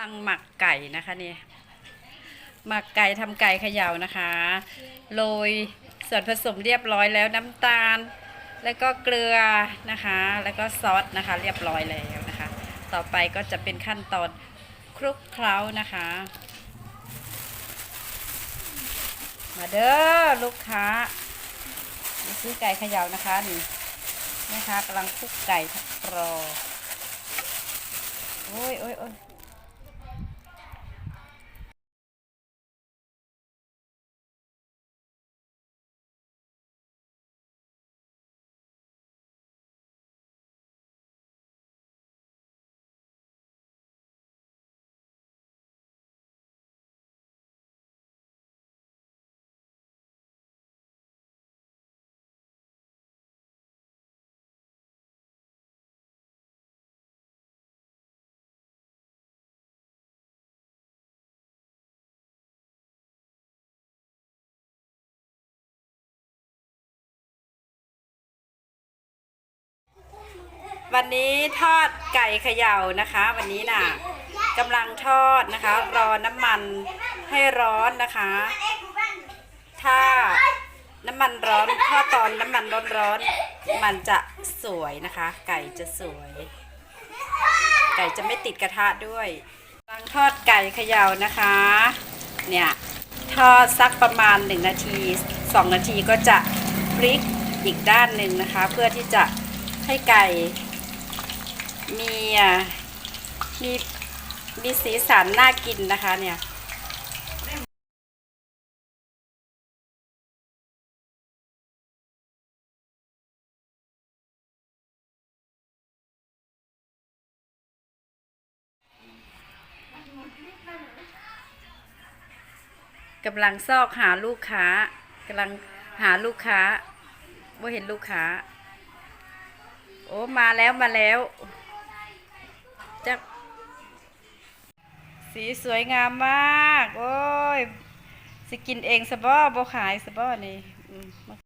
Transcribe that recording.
ลังหมักไก่นะคะเนี่ยหมักไก่ทำไก่เขย่านะคะโรยส่วนผสมเรียบร้อยแล้วน้ำตาล แล้วก็เกลือนะคะ แล้วก็ซอสนะคะ เรียบร้อยแล้วนะคะ ต่อไปก็จะเป็นขั้นตอนคลุกเคล้านะคะ มาเด้อลูกค้ามาซื้อไก่เขย่านะคะนี่แม่ค้ากำลังคลุกไก่รอโอ้ยโอ้ยโอ้ย วันนี้ทอดไก่เขย่านะคะ วันนี้น่ะกำลังทอดนะคะ รอน้ำมันให้ร้อนนะคะ ถ้าน้ำมันร้อนทอดตอนน้ำมันร้อนๆมันจะสวยนะคะ ไก่จะสวย ไก่จะไม่ติดกระทะด้วยกำลังทอดไก่เขย่านะคะ เนี่ยทอดสักประมาณ 1 นาที 2 นาทีก็จะพลิกอีกด้านหนึ่งนะคะ เพื่อที่จะให้ไก่ มีอะมีมีสีสันน่ากินนะคะเนี่ยกำลังซอกหาลูกค้ากำลังหาลูกค้าว่าเห็นลูกค้า โอ้มาแล้วมาแล้ว จะสีสวยงามมาก โอ้ย สิกินเองสบอบ่ขายสบอนี่